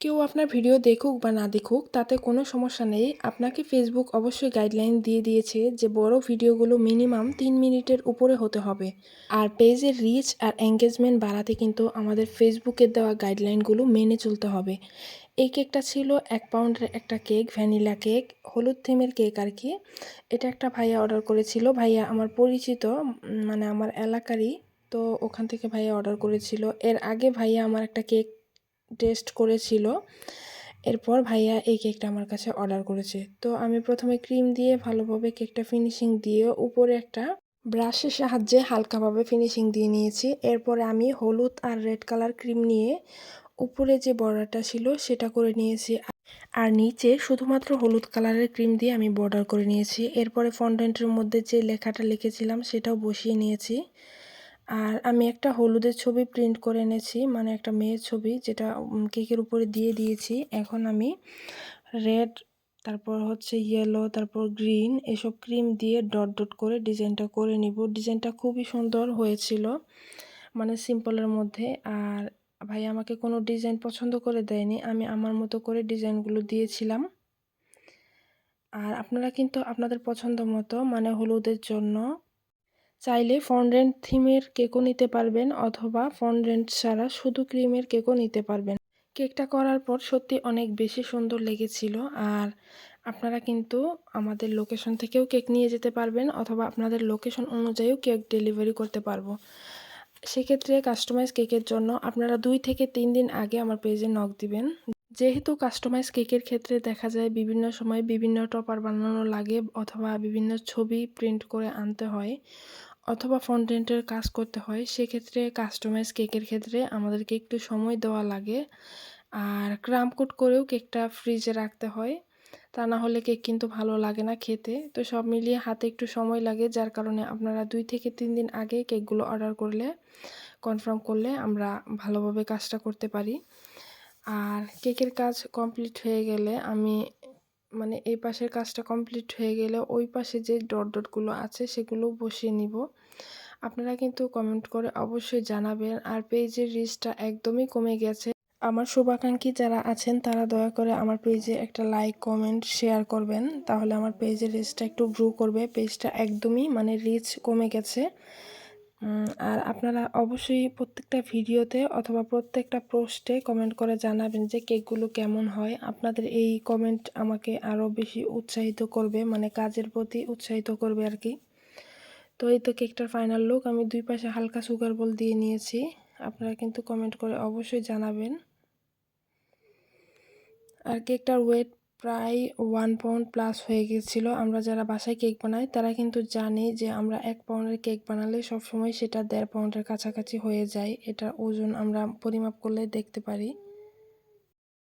কেউ আপনার ভিডিও দেখুক বা না দেখুক, তাতে কোনো সমস্যা নেই। আপনাকে ফেসবুক অবশ্যই গাইডলাইন দিয়ে দিয়েছে যে বড় ভিডিওগুলো মিনিমাম তিন মিনিটের উপরে হতে হবে। আর পেজের রিচ আর এঙ্গেজমেন্ট বাড়াতে কিন্তু আমাদের ফেসবুকের দেওয়া গাইডলাইনগুলো মেনে চলতে হবে। এই কেকটা ছিল এক পাউন্ডের একটা কেক ভ্যানিলা কেক হলুদ থিমের কেক আর কি। এটা একটা ভাইয়া অর্ডার করেছিল। ভাইয়া আমার পরিচিত মানে আমার এলাকারই। তো ওখান থেকে ভাইয়া অর্ডার করেছিল। এর আগে ভাইয়া আমার একটা কেক টেস্ট করেছিল। এরপর ভাইয়া এই কেকটা আমার কাছে অর্ডার করেছে। তো আমি প্রথমে ক্রিম দিয়ে ভালোভাবে কেকটা ফিনিশিং দিয়ে উপরে একটা ব্রাশের সাহায্যে হালকাভাবে ফিনিশিং দিয়ে নিয়েছি। এরপরে আমি হলুদ আর রেড কালার ক্রিম নিয়ে উপরে যে বর্ডারটা ছিল সেটা করে নিয়েছি। আর নিচে শুধুমাত্র হলুদ কালারের ক্রিম দিয়ে আমি বর্ডার করে নিয়েছি। এরপরে ফন্ডেন্টের মধ্যে যে লেখাটা লিখেছিলাম সেটাও বসিয়ে নিয়েছি। আর আমি একটা হলুদের ছবি প্রিন্ট করে এনেছি মানে একটা মেয়ের ছবি যেটা কেকের উপরে দিয়ে দিয়েছি। এখন আমি রেড তারপর হচ্ছে ইয়েলো তারপর গ্রিন এসব ক্রিম দিয়ে ডট ডট করে ডিজাইনটা করে নিব। ডিজাইনটা খুবই সুন্দর হয়েছিল মানে সিম্পলের মধ্যে। আর ভাই আমাকে কোনো ডিজাইন পছন্দ করে দেয়নি, আমি আমার মতো করে ডিজাইনগুলো দিয়েছিলাম। আর আপনারা কিন্তু আপনাদের পছন্দ মতো মানে হলুদের জন্য চাইলে ফন্ডেন্ট থিমের কেকও নিতে পারবেন অথবা ফন্ডেন্ট ছাড়া শুধু ক্রিমের কেকও নিতে পারবেন। কেকটা করার পর সত্যি অনেক বেশি সুন্দর লেগেছিল আর আপনারা কিন্তু আমাদের লোকেশন থেকেও কেক নিয়ে যেতে পারবেন অথবা আপনাদের লোকেশন অনুযায়ীও কেক ডেলিভারি করতে পারব। সেক্ষেত্রে কাস্টমাইজ কেকের জন্য আপনারা দুই থেকে তিন দিন আগে আমার পেজে নক দিবেন। যেহেতু কাস্টমাইজ কেকের ক্ষেত্রে দেখা যায় বিভিন্ন সময় বিভিন্ন টপার বানানো লাগে অথবা বিভিন্ন ছবি প্রিন্ট করে আনতে হয় অথবা ফন্টেন্টের কাজ করতে হয়, সেক্ষেত্রে কাস্টমাইজ কেকের ক্ষেত্রে আমাদেরকে একটু সময় দেওয়া লাগে। আর ক্রাম কোট করেও কেকটা ফ্রিজে রাখতে হয়। তা না হলে কেক কিন্তু ভালো লাগে না খেতে। তো সব মিলিয়ে হাতে একটু সময় লাগে, যার কারণে আপনারা দুই থেকে তিন দিন আগে কেকগুলো অর্ডার করলে কনফার্ম করলে আমরা ভালোভাবে কাজটা করতে পারি। আর কেকের কাজ কমপ্লিট হয়ে গেলে আমি মানে এই পাশের কাজটা কমপ্লিট হয়ে গেলে ওই পাশে যে ডট ডটগুলো আছে সেগুলো বসিয়ে নিব। আপনারা কিন্তু কমেন্ট করে অবশ্যই জানাবেন। আর পেজের রিচটা একদমই কমে গেছে। আমার শুভাকাঙ্ক্ষী যারা আছেন, তারা দয়া করে আমার পেজে একটা লাইক, কমেন্ট, শেয়ার করবেন। তাহলে আমার পেজের রিচটা একটু গ্রো করবে। পেজটা একদমই মানে রিচ কমে গেছে। আর আপনারা অবশ্যই প্রত্যেকটা ভিডিওতে অথবা প্রত্যেকটা পোস্টে কমেন্ট করে জানাবেন যে কেকগুলো কেমন হয়। আপনাদের এই কমেন্ট আমাকে আরও বেশি উৎসাহিত করবে মানে কাজের প্রতি উৎসাহিত করবে আর কি। তো এই তো কেকটার ফাইনাল লুক আমি দুই পাশে হালকা সুগার বল দিয়ে নিয়েছি। আপনারা কিন্তু কমেন্ট করে অবশ্যই জানাবেন। আর কেকটার ওয়েট প্রায় ওয়ান পাউন্ড প্লাস হয়ে গেছিল। আমরা যারা বাসায় কেক বানাই, তারা কিন্তু জানে যে আমরা এক পাউন্ডের কেক বানালে সবসময় সেটা দেড় পাউন্ডের কাছাকাছি হয়ে যায়। এটা ওজন আমরা পরিমাপ করলে দেখতে পারি।